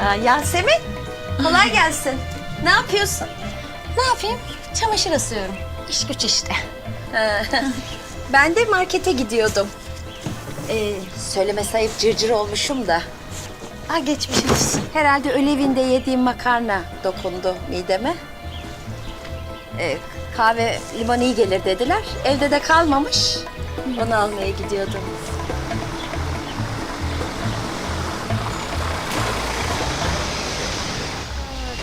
Aa, Yasemin, kolay gelsin. Ne yapıyorsun? Ne yapayım? Çamaşır asıyorum. İş güç işte. Ben de markete gidiyordum. Ee, söyleme sayıp cırcır olmuşum da. Aa geçmiş olsun. Herhalde öğle evinde yediğim makarna dokundu mideme. Ee, kahve limon iyi gelir dediler. Evde de kalmamış. Onu almaya gidiyordum.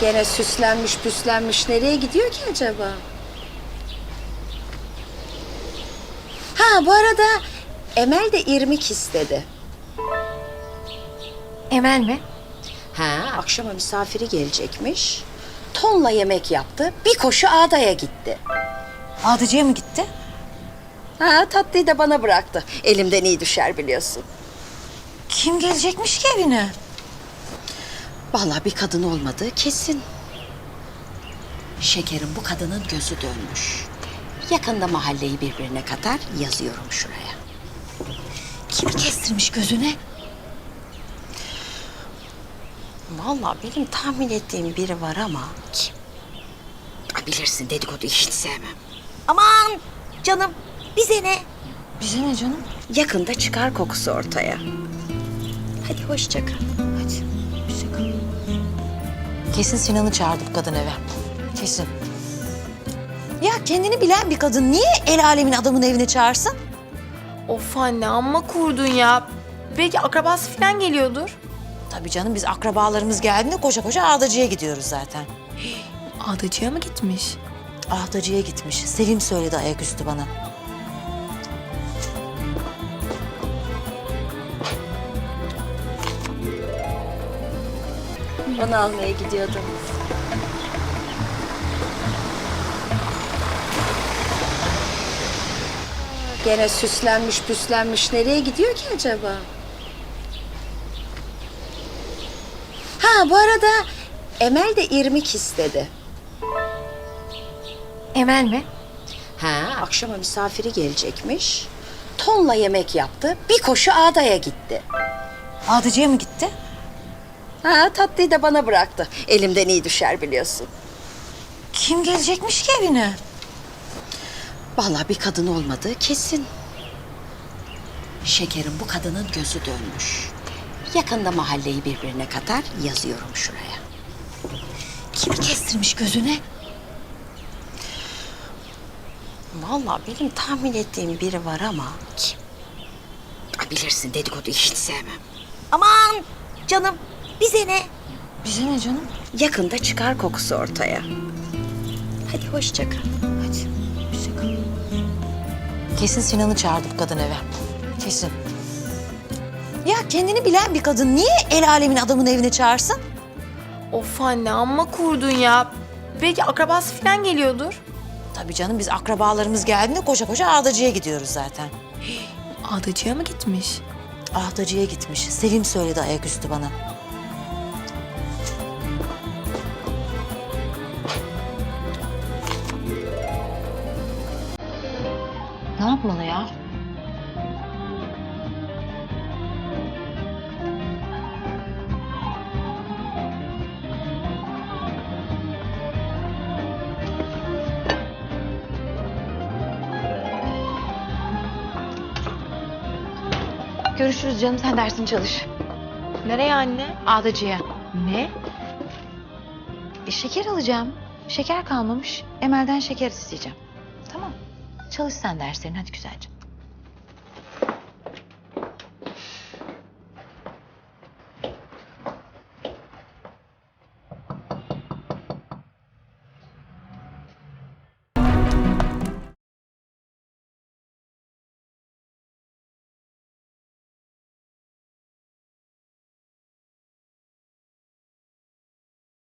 Gene süslenmiş püslenmiş. Nereye gidiyor ki acaba? Ha bu arada Emel de irmik istedi. Emel mi? Ha, akşama misafiri gelecekmiş. Tonla yemek yaptı. Bir koşu ağdaya gitti. Adıcı'ya mı gitti? Ha, tatlıyı da bana bıraktı. Elimden iyi düşer biliyorsun. Kim gelecekmiş ki evine? Vallahi bir kadın olmadığı kesin. Şekerim bu kadının gözü dönmüş. Yakında mahalleyi birbirine katar yazıyorum şuraya. Kimi kestirmiş gözüne? Vallahi benim tahmin ettiğim biri var ama kim? Bilirsin dedikodu hiç sevmem. Aman canım bize ne? Bize ne canım? Yakında çıkar kokusu ortaya. Hadi hoşça kal. Kesin Sinan'ı çağırdı bu kadın eve. Kesin. Ya kendini bilen bir kadın niye el alemin adamın evine çağırsın? Of anne amma kurdun ya. Belki akrabası falan geliyordur. Tabii canım biz akrabalarımız geldiğinde koşa koşa Ağdacı'ya gidiyoruz zaten. Adıcı'ya mı gitmiş? Ağdacı'ya gitmiş. Sevim söyledi ayaküstü bana. Onu almaya gidiyordum. Gene süslenmiş püslenmiş. Nereye gidiyor ki acaba? Ha bu arada Emel de irmik istedi. Emel mi? Ha akşama misafiri gelecekmiş. Tonla yemek yaptı. Bir koşu ağdaya gitti. Ağdacı'ya mı gitti? Ha tatlıyı da bana bıraktı. Elimden iyi düşer biliyorsun. Kim gelecekmiş ki evine? Vallahi bir kadın olmadığı kesin. Şekerim bu kadının gözü dönmüş. Yakında mahalleyi birbirine katar yazıyorum şuraya. Kimi kestirmiş gözüne? Vallahi benim tahmin ettiğim biri var ama kim? Bilirsin dedikodu hiç sevmem. Aman canım bize ne? Bize ne canım? Yakında çıkar kokusu ortaya. Hadi hoşça kal. Hadi. Bize kal. Kesin Sinan'ı çağırdı bu kadın eve. Kesin. Ya kendini bilen bir kadın niye el alemin adamın evine çağırsın? Of anne amma kurdun ya. Belki akrabası falan geliyordur. Tabii canım biz akrabalarımız geldiğinde koşa koşa Ağdacı'ya gidiyoruz zaten. Adıcı'ya mı gitmiş? Ağdacı'ya gitmiş. Sevim söyledi ayaküstü bana. Yapmalı ya? Görüşürüz canım. Sen dersini çalış. Nereye anne? Ağdacı'ya. Ne? E, şeker alacağım. Şeker kalmamış. Emel'den şeker isteyeceğim. Tamam. Çalış sen derslerini hadi güzelce.